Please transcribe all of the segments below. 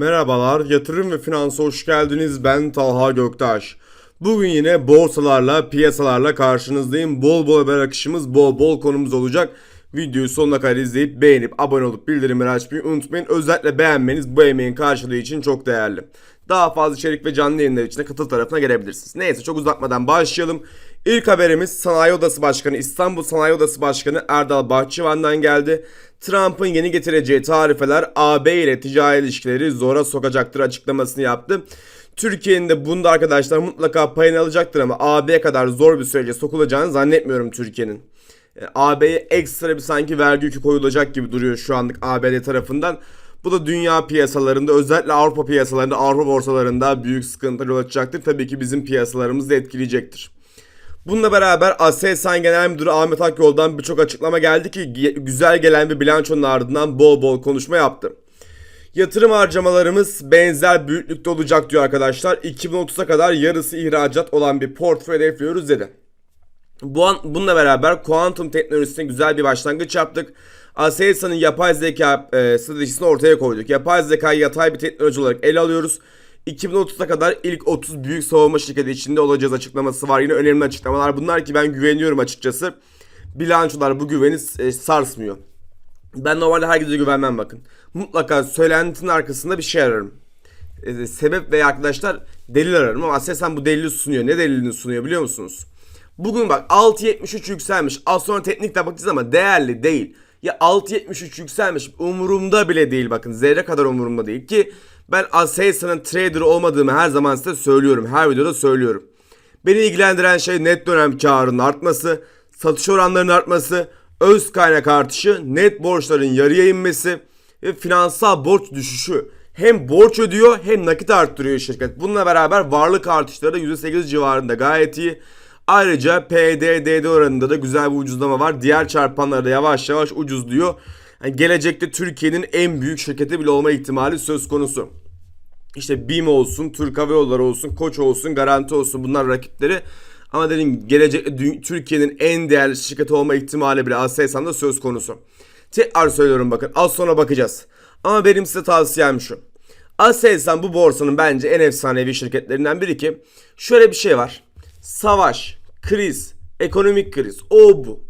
Merhabalar, yatırım ve finansa hoş geldiniz. Ben Talha Göktaş. Bugün yine borsalarla, piyasalarla karşınızdayım. Bol bol haber akışımız, bol bol konumuz olacak. Videoyu sonuna kadar izleyip beğenip abone olup bildirimleri açmayı unutmayın. Özellikle beğenmeniz bu emeğin karşılığı için çok değerli. Daha fazla içerik ve canlı yayınlar için de katıl tarafına gelebilirsiniz. Neyse çok uzatmadan başlayalım. İlk haberimiz Sanayi Odası Başkanı, İstanbul Sanayi Odası Başkanı Erdal Bahçıvan'dan geldi. Trump'ın yeni getireceği tarifeler AB ile ticari ilişkileri zora sokacaktır açıklamasını yaptı. Türkiye'nin de bunda arkadaşlar mutlaka payını alacaktır ama AB kadar zor bir sürece sokulacağını zannetmiyorum Türkiye'nin. E, AB'ye ekstra bir sanki vergi yükü koyulacak gibi duruyor şu anlık ABD tarafından. Bu da dünya piyasalarında özellikle Avrupa piyasalarında, Avrupa borsalarında büyük sıkıntı yol açacaktır. Tabii ki bizim piyasalarımızı da etkileyecektir. Bununla beraber Aselsan Genel Müdürü Ahmet Akyol'dan birçok açıklama geldi ki güzel gelen bir bilançonun ardından bol bol konuşma yaptı. Yatırım harcamalarımız benzer büyüklükte olacak diyor arkadaşlar. 2030'a kadar yarısı ihracat olan bir portföy hedefliyoruz dedi. Bu an, bununla beraber kuantum teknolojisine güzel bir başlangıç yaptık. Aselsan'ın yapay zeka e, stratejisini ortaya koyduk. Yapay zekayı yatay bir teknoloji olarak ele alıyoruz. 2030'a kadar ilk 30 büyük savunma şirketi içinde olacağız açıklaması var. Yine önemli açıklamalar bunlar ki ben güveniyorum açıkçası. Bilançolar bu güveni e, sarsmıyor. Ben normalde herkese güvenmem bakın. Mutlaka söylentinin arkasında bir şey ararım. E, sebep veya arkadaşlar delil ararım ama Aselsan bu delili sunuyor. Ne delilini sunuyor biliyor musunuz? Bugün bak 6.73 yükselmiş. Az sonra teknikle bakacağız ama değerli değil. Ya 6.73 yükselmiş umurumda bile değil bakın. Zerre kadar umurumda değil ki ben Aselsan'ın trader olmadığımı her zaman size söylüyorum. Her videoda söylüyorum. Beni ilgilendiren şey net dönem karının artması, satış oranlarının artması, öz kaynak artışı, net borçların yarıya inmesi ve finansal borç düşüşü. Hem borç ödüyor hem nakit arttırıyor şirket. Bununla beraber varlık artışları da %8 civarında gayet iyi. Ayrıca PDDD oranında da güzel bir ucuzlama var. Diğer çarpanlarda yavaş yavaş ucuzluyor. Yani gelecekte Türkiye'nin en büyük şirketi bile olma ihtimali söz konusu. İşte BİM olsun, Türk Hava Yolları olsun, Koç olsun, Garanti olsun bunlar rakipleri. Ama dedim gelecek dü- Türkiye'nin en değerli şirketi olma ihtimali bile Aselsan'da söz konusu. Tekrar söylüyorum bakın az sonra bakacağız. Ama benim size tavsiyem şu. Aselsan bu borsanın bence en efsanevi şirketlerinden biri ki şöyle bir şey var. Savaş, kriz, ekonomik kriz, o bu.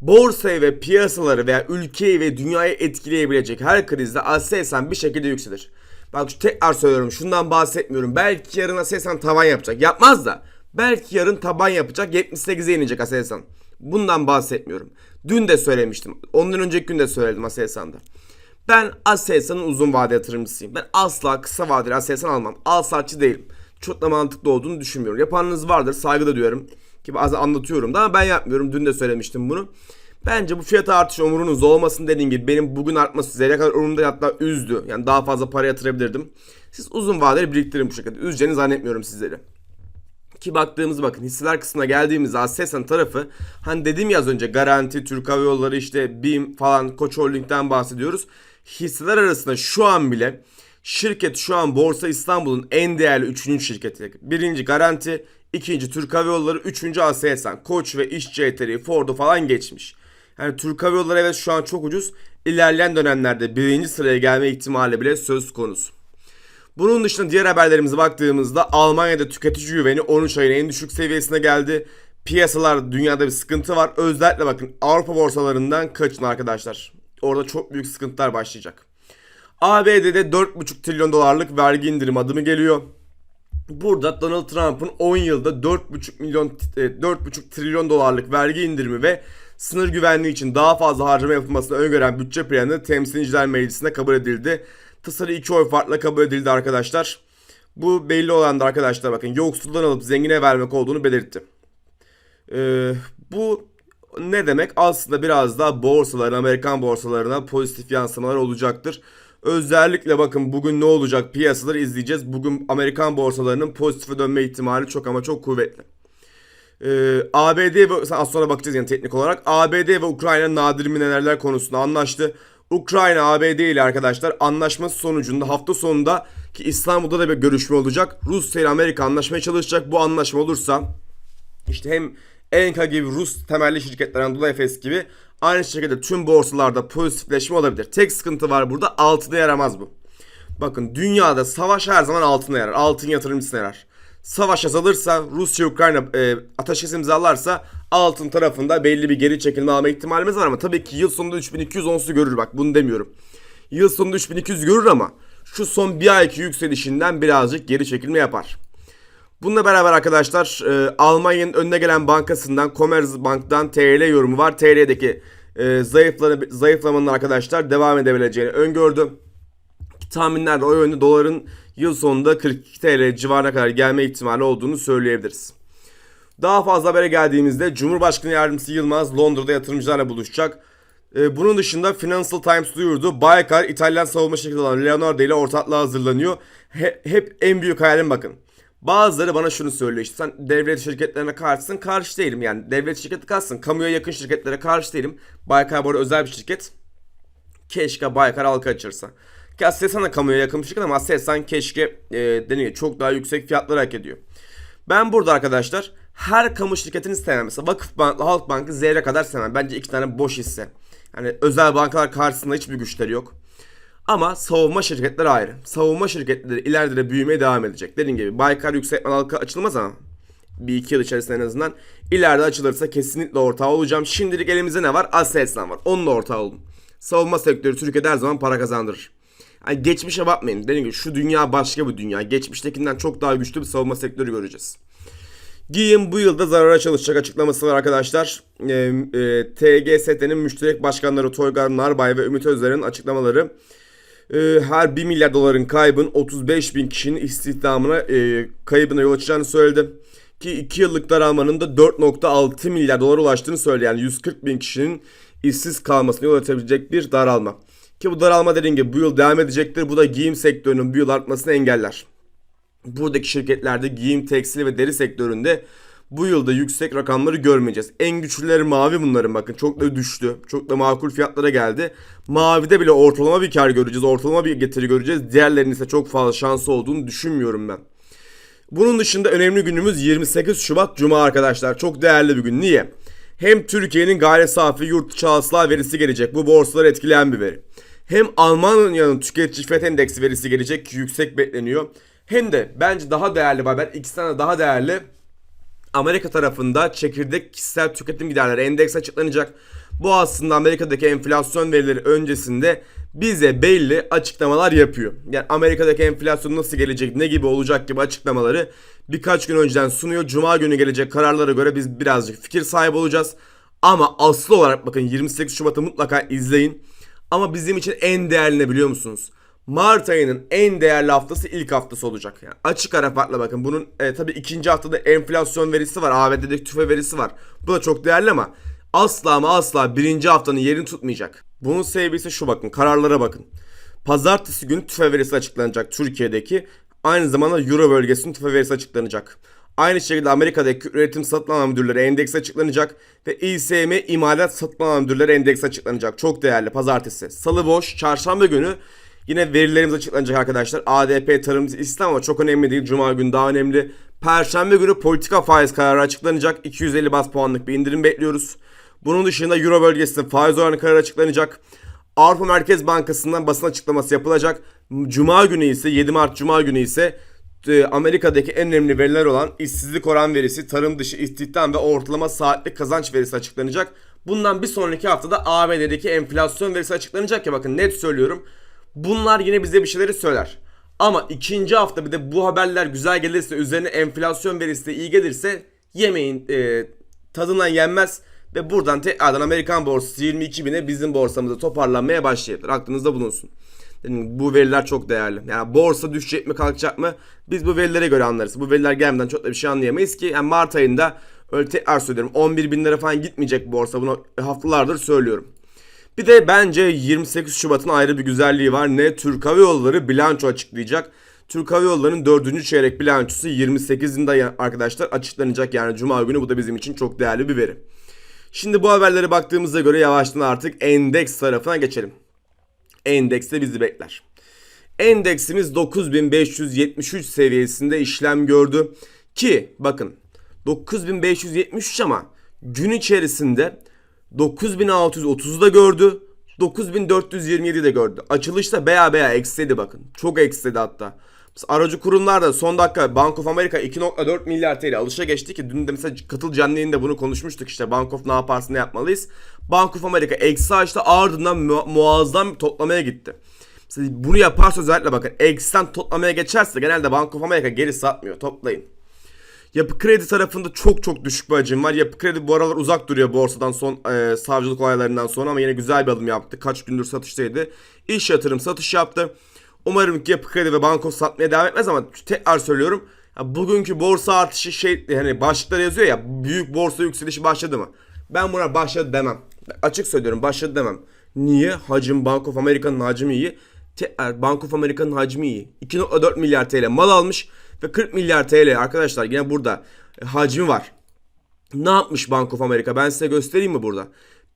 Borsayı ve piyasaları veya ülkeyi ve dünyayı etkileyebilecek her krizde Aselsan bir şekilde yükselir. Bak tekrar söylüyorum şundan bahsetmiyorum. Belki yarın Aselsan tavan yapacak. Yapmaz da. Belki yarın taban yapacak 78'e inecek Aselsan. Bundan bahsetmiyorum. Dün de söylemiştim. Ondan önceki gün de söyledim Aselsan'da. Ben Aselsan'ın uzun vade yatırımcısıyım. Ben asla kısa vadeli Aselsan almam. Al satçı değilim. Çok da mantıklı olduğunu düşünmüyorum. Yapanınız vardır saygı da duyuyorum. Ki bazen anlatıyorum da ama ben yapmıyorum. Dün de söylemiştim bunu. Bence bu fiyat artışı umurunuzda olmasın dediğim gibi benim bugün artması zerre kadar umurumda hatta üzdü. Yani daha fazla para yatırabilirdim. Siz uzun vadeli biriktirin bu şekilde. Üzeceğini zannetmiyorum sizleri. Ki baktığımız bakın hisseler kısmına geldiğimizde Aselsan tarafı hani dedim ya az önce Garanti, Türk Hava Yolları işte BİM falan Koç Holding'den bahsediyoruz. Hisseler arasında şu an bile şirket şu an Borsa İstanbul'un en değerli 3. şirketi. Birinci Garanti, ikinci Türk Hava Yolları, üçüncü Aselsan, Koç ve İşçi Eteri, Ford'u falan geçmiş. Yani Türk Hava Yolları evet şu an çok ucuz. İlerleyen dönemlerde birinci sıraya gelme ihtimali bile söz konusu. Bunun dışında diğer haberlerimize baktığımızda Almanya'da tüketici güveni 13 ayın en düşük seviyesine geldi. Piyasalar dünyada bir sıkıntı var. Özellikle bakın Avrupa borsalarından kaçın arkadaşlar. Orada çok büyük sıkıntılar başlayacak. ABD'de 4,5 trilyon dolarlık vergi indirim adımı geliyor. Burada Donald Trump'ın 10 yılda 4,5 milyon e, 4,5 trilyon dolarlık vergi indirimi ve sınır güvenliği için daha fazla harcama yapılmasını öngören bütçe planı Temsilciler Meclisi'nde kabul edildi. Tasarı iki oy farkla kabul edildi arkadaşlar. Bu belli olan da arkadaşlar bakın yoksuldan alıp zengine vermek olduğunu belirtti. Ee, bu ne demek? Aslında biraz daha borsaların, Amerikan borsalarına pozitif yansımalar olacaktır. Özellikle bakın bugün ne olacak piyasaları izleyeceğiz. Bugün Amerikan borsalarının pozitife dönme ihtimali çok ama çok kuvvetli. Ee, ABD ve az sonra bakacağız yani teknik olarak. ABD ve Ukrayna nadir mineraller konusunda anlaştı. Ukrayna ABD ile arkadaşlar anlaşması sonucunda hafta sonunda ki İstanbul'da da bir görüşme olacak. Rusya ile Amerika anlaşmaya çalışacak. Bu anlaşma olursa işte hem Enka gibi Rus temelli şirketler Anadolu Efes gibi aynı şekilde tüm borsalarda pozitifleşme olabilir. Tek sıkıntı var burada altına yaramaz bu. Bakın dünyada savaş her zaman altına yarar. Altın yatırımcısına yarar. Savaş azalırsa Rusya Ukrayna e, ateşkes imzalarsa altın tarafında belli bir geri çekilme alma ihtimalimiz var ama tabii ki yıl sonunda 3200 onsu görür bak bunu demiyorum. Yıl sonunda 3200 görür ama şu son bir ayki yükselişinden birazcık geri çekilme yapar. Bununla beraber arkadaşlar e, Almanya'nın önüne gelen bankasından Commerzbank'tan TL yorumu var. TL'deki e, zayıflama, zayıflamanın arkadaşlar devam edebileceğini öngördüm. Tahminler o yönde doların yıl sonunda 42 TL civarına kadar gelme ihtimali olduğunu söyleyebiliriz. Daha fazla habere geldiğimizde Cumhurbaşkanı Yardımcısı Yılmaz Londra'da yatırımcılarla buluşacak. Ee, bunun dışında Financial Times duyurdu. Baykar İtalyan savunma şirketi olan Leonardo ile ortaklığa hazırlanıyor. He- hep en büyük hayalim bakın. Bazıları bana şunu söylüyor işte sen devlet şirketlerine karşısın. Karşı değilim yani devlet şirketi kalsın. Kamuya yakın şirketlere karşı değilim. Baykar bu özel bir şirket. Keşke Baykar halka açırsa. Ki Aselsan da kamuya yakın bir ama Aselsan keşke e, deniyor çok daha yüksek fiyatları hak ediyor. Ben burada arkadaşlar her kamu şirketini sevmem. Mesela Vakıfbank'la Halkbank'ı zerre kadar sevmem. Bence iki tane boş hisse. Yani özel bankalar karşısında hiçbir güçleri yok. Ama savunma şirketleri ayrı. Savunma şirketleri ileride de büyümeye devam edecek. Dediğim gibi Baykar yükseltme halka açılmaz ama bir iki yıl içerisinde en azından ileride açılırsa kesinlikle ortağı olacağım. Şimdilik elimizde ne var? Aselsan var. Onunla ortağı oldum. Savunma sektörü Türkiye'de her zaman para kazandırır. Yani geçmişe bakmayın. Dediğim gibi şu dünya başka bir dünya. Geçmiştekinden çok daha güçlü bir savunma sektörü göreceğiz. Giyim bu yılda zarara çalışacak açıklaması var arkadaşlar. E, e, TGST'nin müşterek başkanları Toygar Narbay ve Ümit Özer'in açıklamaları. E, her 1 milyar doların kaybın 35 bin kişinin istihdamına e, kaybına yol açacağını söyledi. Ki 2 yıllık daralmanın da 4.6 milyar dolara ulaştığını söyledi. Yani 140 bin kişinin işsiz kalmasına yol açabilecek bir daralma. Ki bu daralma dediğim gibi bu yıl devam edecektir. Bu da giyim sektörünün bu yıl artmasını engeller. Buradaki şirketlerde giyim, tekstil ve deri sektöründe bu yılda yüksek rakamları görmeyeceğiz. En güçlüleri mavi bunların bakın çok da düştü. Çok da makul fiyatlara geldi. Mavide bile ortalama bir kar göreceğiz. Ortalama bir getiri göreceğiz. Diğerlerinin ise çok fazla şansı olduğunu düşünmüyorum ben. Bunun dışında önemli günümüz 28 Şubat Cuma arkadaşlar. Çok değerli bir gün. Niye? Hem Türkiye'nin gayri safi yurt içi verisi gelecek. Bu borsaları etkileyen bir veri. Hem Almanya'nın tüketici fiyat endeksi verisi gelecek ki yüksek bekleniyor. Hem de bence daha değerli bir haber. İkisinden de daha değerli. Amerika tarafında çekirdek kişisel tüketim giderleri endeks açıklanacak. Bu aslında Amerika'daki enflasyon verileri öncesinde bize belli açıklamalar yapıyor. Yani Amerika'daki enflasyon nasıl gelecek, ne gibi olacak gibi açıklamaları birkaç gün önceden sunuyor. Cuma günü gelecek kararlara göre biz birazcık fikir sahibi olacağız. Ama aslı olarak bakın 28 Şubat'ı mutlaka izleyin. Ama bizim için en değerli ne biliyor musunuz? Mart ayının en değerli haftası ilk haftası olacak. Yani açık ara farkla bakın. Bunun e, tabii ikinci haftada enflasyon verisi var. ABD'deki tüfe verisi var. Bu da çok değerli ama asla ama asla birinci haftanın yerini tutmayacak. Bunun sebebi ise şu bakın. Kararlara bakın. Pazartesi günü tüfe verisi açıklanacak Türkiye'deki. Aynı zamanda Euro bölgesinin tüfe verisi açıklanacak. Aynı şekilde Amerika'daki üretim satın alma müdürleri endeksi açıklanacak ve İSM imalat satın alma müdürleri endeksi açıklanacak. Çok değerli pazartesi. Salı boş, çarşamba günü Yine verilerimiz açıklanacak arkadaşlar. ADP tarımcı İslam ama çok önemli değil. Cuma günü daha önemli. Perşembe günü politika faiz kararı açıklanacak. 250 bas puanlık bir indirim bekliyoruz. Bunun dışında Euro bölgesinde faiz oranı kararı açıklanacak. Avrupa Merkez Bankası'ndan basın açıklaması yapılacak. Cuma günü ise 7 Mart Cuma günü ise Amerika'daki en önemli veriler olan işsizlik oran verisi, tarım dışı istihdam ve ortalama saatlik kazanç verisi açıklanacak. Bundan bir sonraki haftada ABD'deki enflasyon verisi açıklanacak ya bakın net söylüyorum. Bunlar yine bize bir şeyleri söyler. Ama ikinci hafta bir de bu haberler güzel gelirse üzerine enflasyon verisi de iyi gelirse yemeğin e, tadından yenmez ve buradan tekrardan Amerikan borsası 22 bine bizim borsamızda toparlanmaya başlayabilir. Aklınızda bulunsun. Dedim, bu veriler çok değerli. Yani borsa düşecek mi kalkacak mı biz bu verilere göre anlarız. Bu veriler gelmeden çok da bir şey anlayamayız ki. Yani Mart ayında öyle tekrar söylüyorum 11 bin lira falan gitmeyecek borsa bunu haftalardır söylüyorum. Bir de bence 28 Şubat'ın ayrı bir güzelliği var. Ne? Türk Hava Yolları bilanço açıklayacak. Türk Hava Yolları'nın 4. çeyrek bilançosu 28'inde arkadaşlar açıklanacak. Yani Cuma günü bu da bizim için çok değerli bir veri. Şimdi bu haberlere baktığımıza göre yavaştan artık endeks tarafına geçelim. Endeks de bizi bekler. Endeksimiz 9573 seviyesinde işlem gördü. Ki bakın 9573 ama gün içerisinde 9630'u da gördü. 9427 de gördü. Açılışta beya beya eksildi bakın. Çok eksildi hatta. Aracı kurumlar da son dakika Bank of America 2.4 milyar TL alışa geçti ki dün de mesela katıl canlı yayında bunu konuşmuştuk işte Bank of ne yaparsın ne yapmalıyız. Bank of America eksi açtı ardından mu- muazzam toplamaya gitti. Mesela bunu yaparsa özellikle bakın eksiden toplamaya geçerse genelde Bank of America geri satmıyor toplayın. Yapı kredi tarafında çok çok düşük bir hacim var. Yapı kredi bu aralar uzak duruyor borsadan son e, savcılık olaylarından sonra ama yine güzel bir adım yaptı. Kaç gündür satıştaydı. İş yatırım satış yaptı. Umarım ki yapı kredi ve banko satmaya devam etmez ama tekrar söylüyorum. Ya bugünkü borsa artışı şey hani başlıkları yazıyor ya büyük borsa yükselişi başladı mı? Ben buna başladı demem. Açık söylüyorum başladı demem. Niye? Hacim Bank of America'nın hacmi iyi. Tekrar Bank of America'nın hacmi iyi. 2.4 milyar TL mal almış ve 40 milyar TL arkadaşlar yine burada e, hacmi var. Ne yapmış Bank of America? Ben size göstereyim mi burada?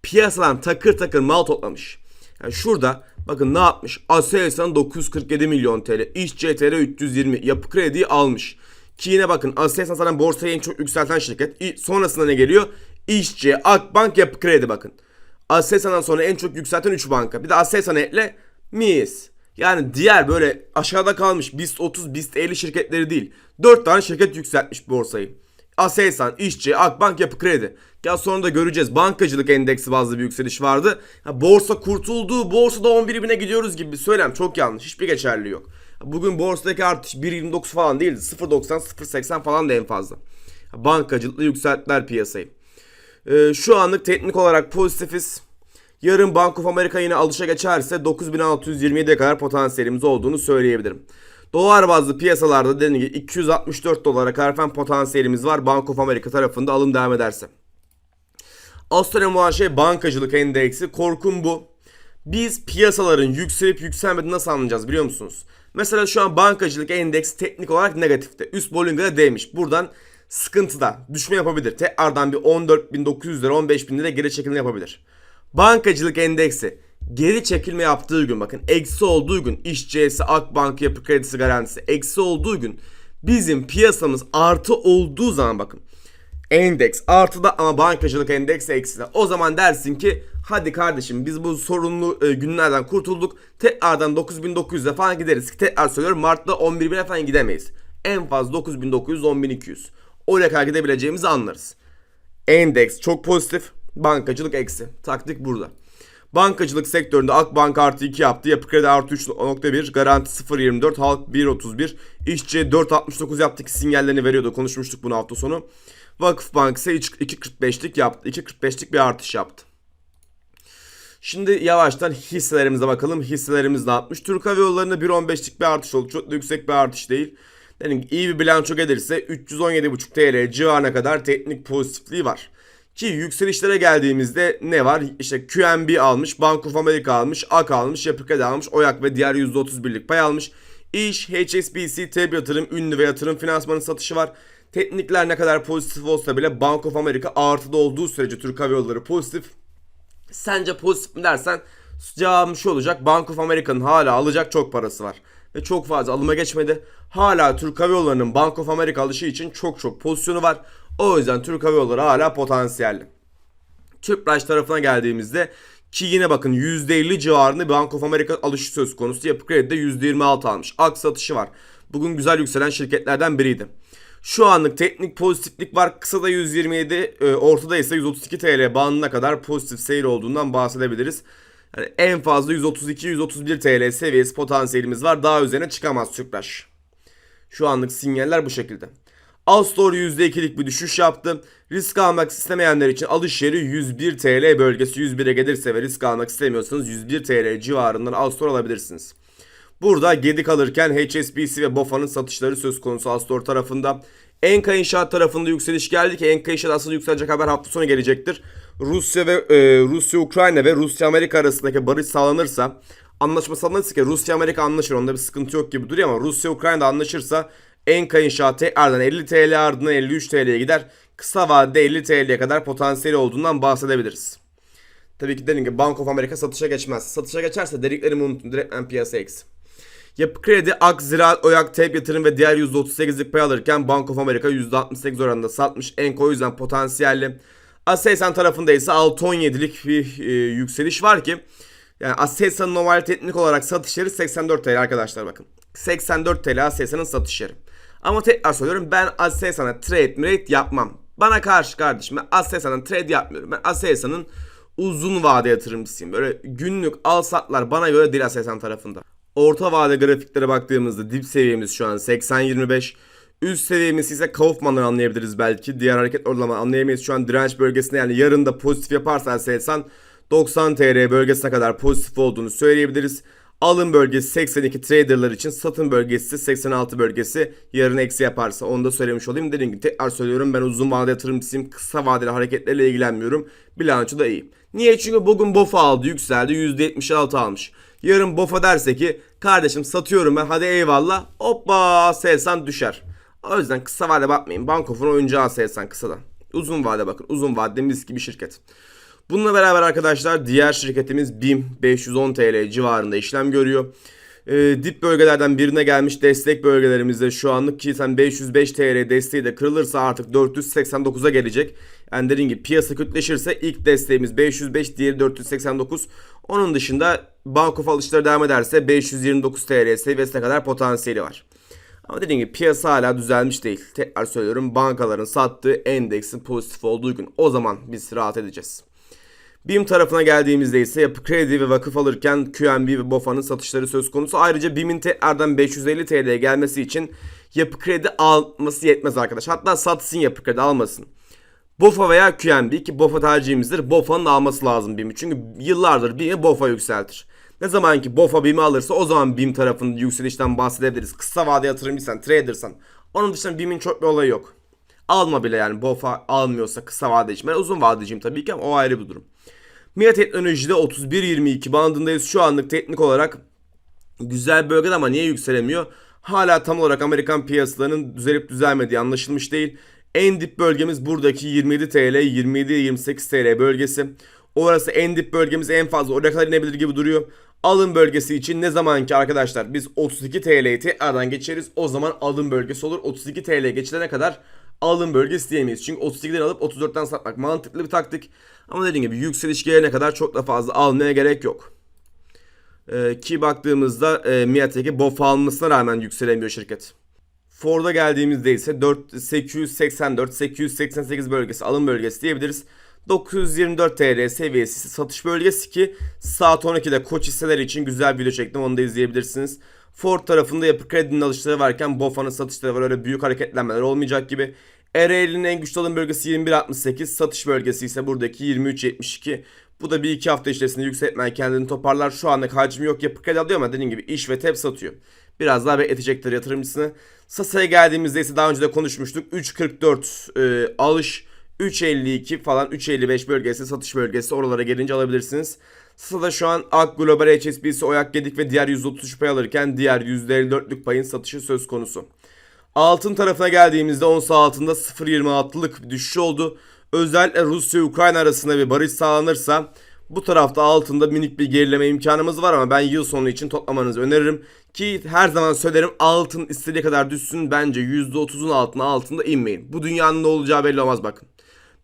Piyasadan takır takır mal toplamış. Yani şurada bakın ne yapmış? Aselsan 947 milyon TL, İş CTR 320, Yapı Kredi'yi almış. Ki yine bakın Aselsan zaten borsayı en çok yükselten şirket. Sonrasında ne geliyor? İşçi, Akbank, Yapı Kredi bakın. Aselsan'dan sonra en çok yükselten 3 banka. Bir de Aselsan ekle MİS. Yani diğer böyle aşağıda kalmış BIST 30, BIST 50 şirketleri değil. 4 tane şirket yükseltmiş borsayı. Aselsan, İşçi, Akbank, Yapı Kredi. Ya sonra da göreceğiz. Bankacılık endeksi bazlı bir yükseliş vardı. Ha, borsa kurtuldu. Borsada 11 bine gidiyoruz gibi bir söylem. Çok yanlış. Hiçbir geçerli yok. Bugün borsadaki artış 1.29 falan değildi. 0.90, 0.80 falan da en fazla. Bankacılıkla yükselttiler piyasayı. Ee, şu anlık teknik olarak pozitifiz. Yarın Bank of America yine alışa geçerse 9627'ye kadar potansiyelimiz olduğunu söyleyebilirim. Dolar bazlı piyasalarda dediğim gibi 264 dolara kadar falan potansiyelimiz var Bank of America tarafında alım devam ederse. Önemli olan şey bankacılık endeksi. Korkum bu. Biz piyasaların yükselip yükselmediğini nasıl anlayacağız biliyor musunuz? Mesela şu an bankacılık endeksi teknik olarak negatifte. Üst Bollinger'a değmiş. Buradan sıkıntıda düşme yapabilir. Tekrardan bir 14.900 lira 15.000 lira geri çekilme yapabilir. Bankacılık endeksi geri çekilme yaptığı gün bakın eksi olduğu gün iş C'si, Akbank, Yapı Kredisi garantisi eksi olduğu gün bizim piyasamız artı olduğu zaman bakın endeks artıda ama bankacılık endeksi ekside. O zaman dersin ki hadi kardeşim biz bu sorunlu e, günlerden kurtulduk. Tekrardan 9900'e falan gideriz. Tekrar söylüyorum Mart'ta 11.000'e falan gidemeyiz. En fazla 9900 10200. Oraya kadar gidebileceğimizi anlarız. Endeks çok pozitif. Bankacılık eksi. Taktik burada. Bankacılık sektöründe Akbank artı 2 yaptı. Yapı Kredi artı 3.1. Garanti 0.24. Halk 1.31. İşçi 4.69 yaptı ki sinyallerini veriyordu. Konuşmuştuk bunu hafta sonu. Vakıfbank ise 2.45'lik yaptı. 2.45'lik bir artış yaptı. Şimdi yavaştan hisselerimize bakalım. Hisselerimiz ne yapmış? Türk Hava Yolları'nda 1.15'lik bir artış oldu. Çok da yüksek bir artış değil. Dedim iyi bir bilanço gelirse 317.5 TL civarına kadar teknik pozitifliği var. Ki yükselişlere geldiğimizde ne var? İşte QNB almış, Bank of America almış, AK almış, Yapı Kredi almış, Oyak ve diğer %31'lik pay almış. İş, HSBC, TEB yatırım, ünlü ve yatırım finansmanı satışı var. Teknikler ne kadar pozitif olsa bile Bank of America artıda olduğu sürece Türk Hava Yolları pozitif. Sence pozitif mi dersen cevabım şu olacak. Bank of America'nın hala alacak çok parası var. Ve çok fazla alıma geçmedi. Hala Türk Hava Yolları'nın Bank of America alışı için çok çok pozisyonu var. O yüzden Türk Hava Yolları hala potansiyelli. Tüpraş tarafına geldiğimizde ki yine bakın %50 civarında Bank of America alışı söz konusu. Yapı Kredi'de %26 almış. Ak satışı var. Bugün güzel yükselen şirketlerden biriydi. Şu anlık teknik pozitiflik var. Kısada 127, e, ortada ise 132 TL bandına kadar pozitif seyir olduğundan bahsedebiliriz. Yani en fazla 132-131 TL seviyesi potansiyelimiz var. Daha üzerine çıkamaz Tüpraş. Şu anlık sinyaller bu şekilde. Alstor %2'lik bir düşüş yaptı. Risk almak istemeyenler için alış yeri 101 TL bölgesi 101'e gelirse ve risk almak istemiyorsanız 101 TL civarından Alstor alabilirsiniz. Burada Gedik alırken HSBC ve BOFA'nın satışları söz konusu Astor tarafında. Enka İnşaat tarafında yükseliş geldi ki Enka İnşaat asıl yükselecek haber hafta sonu gelecektir. Rusya ve e, Rusya Ukrayna ve Rusya Amerika arasındaki barış sağlanırsa anlaşma sağlanırsa ki Rusya Amerika anlaşır onda bir sıkıntı yok gibi duruyor ama Rusya Ukrayna anlaşırsa Enka İnşaat tekrardan 50 TL ardından 53 TL'ye gider. Kısa vadede 50 TL'ye kadar potansiyeli olduğundan bahsedebiliriz. Tabii ki dediğim gibi Bank of America satışa geçmez. Satışa geçerse dediklerimi unutun. Direktmen piyasa eksi. Yapı Kredi, Ak, Ziraat, Oyak, TEB yatırım ve diğer %38'lik pay alırken Bank of America %68 oranında satmış. Enko o yüzden potansiyelli. Aselsan tarafında ise 6-17'lik bir e, yükseliş var ki Yani Aselsan'ın normal teknik olarak satış yeri 84 TL arkadaşlar bakın. 84 TL Aselsan'ın satış yeri. Ama tekrar söylüyorum ben Aselsan'a trade trade yapmam. Bana karşı kardeşim ben Aselsan'a trade yapmıyorum. Ben Aselsan'ın uzun vade yatırımcısıyım. Böyle günlük al satlar bana göre değil Aselsan tarafında. Orta vade grafiklere baktığımızda dip seviyemiz şu an 80-25. Üst seviyemiz ise Kaufman'dan anlayabiliriz belki. Diğer hareket ortalama anlayamayız. Şu an direnç bölgesinde yani yarın da pozitif yaparsa Aselsan 90 TL bölgesine kadar pozitif olduğunu söyleyebiliriz. Alım bölgesi 82 traderlar için satın bölgesi 86 bölgesi yarın eksi yaparsa onu da söylemiş olayım. Dediğim gibi tekrar söylüyorum ben uzun vadeli yatırımcısıyım. Kısa vadeli hareketlerle ilgilenmiyorum. Bilanço da iyi. Niye? Çünkü bugün BOFA aldı yükseldi %76 almış. Yarın BOFA derse ki kardeşim satıyorum ben hadi eyvallah hoppa Selsan düşer. O yüzden kısa vade bakmayın. Bankof'un oyuncağı Selsan kısadan. Uzun vade bakın. Uzun vadede mis gibi şirket. Bununla beraber arkadaşlar diğer şirketimiz BİM 510 TL civarında işlem görüyor. Ee, dip bölgelerden birine gelmiş destek bölgelerimizde şu anlık ki sen 505 TL desteği de kırılırsa artık 489'a gelecek. Yani dediğim gibi piyasa kütleşirse ilk desteğimiz 505 diğeri 489. Onun dışında Bankof alışları devam ederse 529 TL seviyesine kadar potansiyeli var. Ama dediğim gibi piyasa hala düzelmiş değil. Tekrar söylüyorum bankaların sattığı endeksin pozitif olduğu gün o zaman biz rahat edeceğiz. BİM tarafına geldiğimizde ise yapı kredi ve vakıf alırken QNB ve BOFA'nın satışları söz konusu. Ayrıca BİM'in tekrardan 550 TL'ye gelmesi için yapı kredi alması yetmez arkadaş. Hatta satsın yapı kredi almasın. BOFA veya QNB ki BOFA tercihimizdir. BOFA'nın alması lazım BİM'i. Çünkü yıllardır BİM'i BOFA yükseltir. Ne zaman ki BOFA BİM'i alırsa o zaman BİM tarafının yükselişten bahsedebiliriz. Kısa vade yatırımcıysan, tradersan. Onun dışında BİM'in çok bir olayı yok. Alma bile yani BOFA almıyorsa kısa vadeci. Ben uzun vadeciyim tabii ki ama o ayrı bir durum. MIA Teknoloji'de 31.22 bandındayız. Şu anlık teknik olarak güzel bölgede ama niye yükselemiyor? Hala tam olarak Amerikan piyasalarının düzelip düzelmediği anlaşılmış değil. En dip bölgemiz buradaki 27 TL, 27-28 TL bölgesi. Orası en dip bölgemiz en fazla oraya kadar inebilir gibi duruyor. Alım bölgesi için ne zaman ki arkadaşlar biz 32 TL'yi tekrardan geçeriz o zaman alım bölgesi olur. 32 TL geçilene kadar alım bölgesi diyemeyiz. Çünkü 32'den alıp 34'ten satmak mantıklı bir taktik. Ama dediğim gibi yükseliş gelene kadar çok da fazla almaya gerek yok. Ee, ki baktığımızda e, Miatek'e BOF almasına rağmen yükselemiyor şirket. Ford'a geldiğimizde ise 4, 884 888 bölgesi alım bölgesi diyebiliriz. 924 TL seviyesi satış bölgesi ki saat 12'de koç hisseleri için güzel bir video çektim onu da izleyebilirsiniz. Ford tarafında yapı kredinin alışları varken BOFA'nın satışları var öyle büyük hareketlenmeler olmayacak gibi. Ereğli'nin en güçlü alım bölgesi 21.68 satış bölgesi ise buradaki 23.72. Bu da bir iki hafta içerisinde yükseltmen kendini toparlar. Şu anlık hacmi yok yapı kredi alıyor ama dediğim gibi iş ve tep satıyor. Biraz daha bekletecektir yatırımcısını. Sasa'ya geldiğimizde ise daha önce de konuşmuştuk. 3.44 e, alış 3.52 falan 3.55 bölgesi satış bölgesi oralara gelince alabilirsiniz. Sasa'da şu an AK Global HSBC Oyak Gedik ve diğer %33 pay alırken diğer %54'lük payın satışı söz konusu. Altın tarafına geldiğimizde ons altında 0.26'lık bir düşüş oldu. Özellikle Rusya Ukrayna arasında bir barış sağlanırsa bu tarafta altında minik bir gerileme imkanımız var ama ben yıl sonu için toplamanızı öneririm. Ki her zaman söylerim altın istediği kadar düşsün bence %30'un altına altında inmeyin. Bu dünyanın ne olacağı belli olmaz bakın.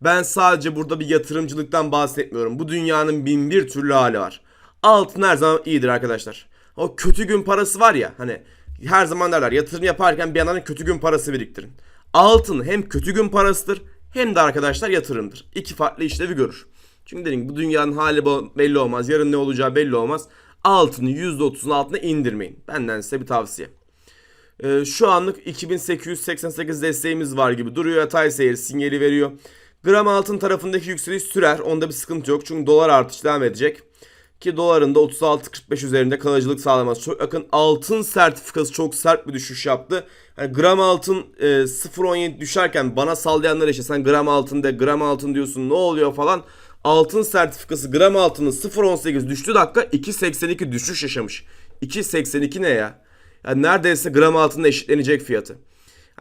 Ben sadece burada bir yatırımcılıktan bahsetmiyorum. Bu dünyanın bin bir türlü hali var. Altın her zaman iyidir arkadaşlar. O kötü gün parası var ya hani her zaman derler yatırım yaparken bir yandan kötü gün parası biriktirin. Altın hem kötü gün parasıdır hem de arkadaşlar yatırımdır. İki farklı işlevi görür. Çünkü dedim bu dünyanın hali belli olmaz. Yarın ne olacağı belli olmaz. Altını %30'un altına indirmeyin. Benden size bir tavsiye. Ee, şu anlık 2888 desteğimiz var gibi duruyor. Yatay seyir sinyali veriyor. Gram altın tarafındaki yükseliş sürer. Onda bir sıkıntı yok. Çünkü dolar artış devam edecek. Ki doların da 36-45 üzerinde kalıcılık sağlaması çok yakın. Altın sertifikası çok sert bir düşüş yaptı. Yani gram altın e, 0.17 düşerken bana sallayanlar işte sen gram altın de gram altın diyorsun ne oluyor falan. Altın sertifikası gram altının 0.18 düştü dakika 2.82 düşüş yaşamış. 2.82 ne ya? Yani neredeyse gram altında eşitlenecek fiyatı.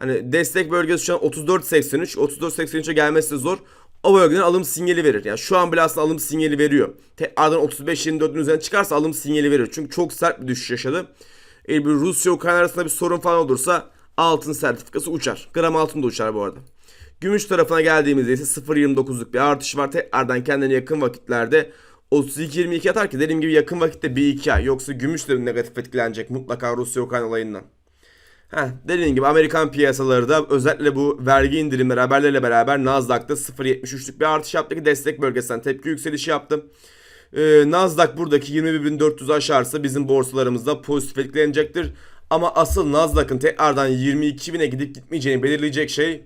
Hani destek bölgesi şu an 34.83. 34.83'e gelmesi de zor o bölgeden alım sinyali verir. Yani şu an bile aslında alım sinyali veriyor. Tekrardan 35-24'ün üzerine çıkarsa alım sinyali verir. Çünkü çok sert bir düşüş yaşadı. Eğer bir Rusya Ukrayna arasında bir sorun falan olursa altın sertifikası uçar. Gram altın da uçar bu arada. Gümüş tarafına geldiğimizde ise 0.29'luk bir artış var. Tekrardan kendine yakın vakitlerde 32-22 atar ki dediğim gibi yakın vakitte bir iki ay. Yoksa gümüş de negatif etkilenecek mutlaka Rusya-Ukrayna olayından. Heh, dediğim gibi Amerikan piyasaları da özellikle bu vergi indirimleri haberleriyle beraber Nasdaq'ta 0.73'lük bir artış yaptı ki destek bölgesinden tepki yükselişi yaptı. Ee, Nasdaq buradaki 21.400 aşarsa bizim borsalarımızda pozitif etkilenecektir. Ama asıl Nasdaq'ın tekrardan 22.000'e gidip gitmeyeceğini belirleyecek şey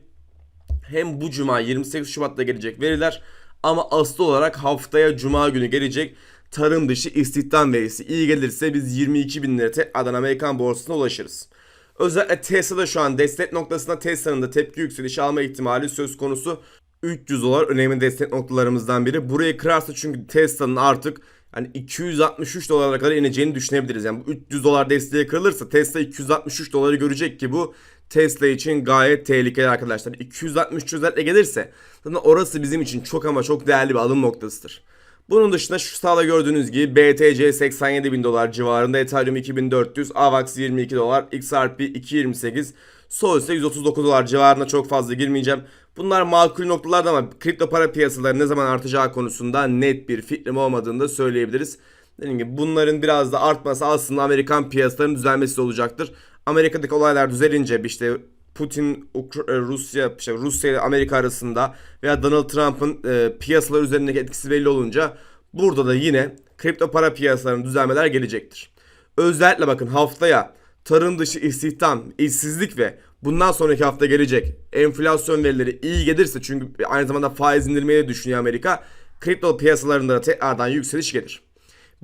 hem bu cuma 28 Şubat'ta gelecek veriler ama asıl olarak haftaya cuma günü gelecek tarım dışı istihdam verisi iyi gelirse biz 22 bin lira tekrardan Amerikan borsasına ulaşırız. Özellikle Tesla'da şu an destek noktasında Tesla'nın da tepki yükselişi alma ihtimali söz konusu. 300 dolar önemli destek noktalarımızdan biri. Burayı kırarsa çünkü Tesla'nın artık hani 263 dolara kadar ineceğini düşünebiliriz. Yani bu 300 dolar desteği kırılırsa Tesla 263 doları görecek ki bu Tesla için gayet tehlikeli arkadaşlar. 263 özellikle gelirse zaten orası bizim için çok ama çok değerli bir alım noktasıdır. Bunun dışında şu sağda gördüğünüz gibi BTC 87 bin dolar civarında, Ethereum 2400, AVAX 22 dolar, XRP 228, Sol ise 139 dolar civarında çok fazla girmeyeceğim. Bunlar makul noktalarda ama kripto para piyasaları ne zaman artacağı konusunda net bir fikrim olmadığını da söyleyebiliriz. Dediğim gibi bunların biraz da artması aslında Amerikan piyasalarının düzelmesi olacaktır. Amerika'daki olaylar düzelince işte Putin, Ukra- e, Rusya, işte Rusya ile Amerika arasında veya Donald Trump'ın e, piyasalar üzerindeki etkisi belli olunca burada da yine kripto para piyasalarının düzelmeler gelecektir. Özellikle bakın haftaya tarım dışı istihdam, işsizlik ve bundan sonraki hafta gelecek enflasyon verileri iyi gelirse çünkü aynı zamanda faiz indirmeyi de düşünüyor Amerika. Kripto piyasalarında da tekrardan yükseliş gelir.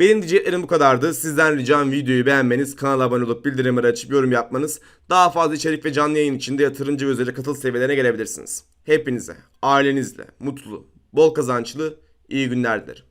Benim diyeceklerim bu kadardı. Sizden ricam videoyu beğenmeniz, kanala abone olup bildirimleri açıp yorum yapmanız. Daha fazla içerik ve canlı yayın için de yatırımcı ve özel katıl seviyelerine gelebilirsiniz. Hepinize, ailenizle, mutlu, bol kazançlı, iyi günler dilerim.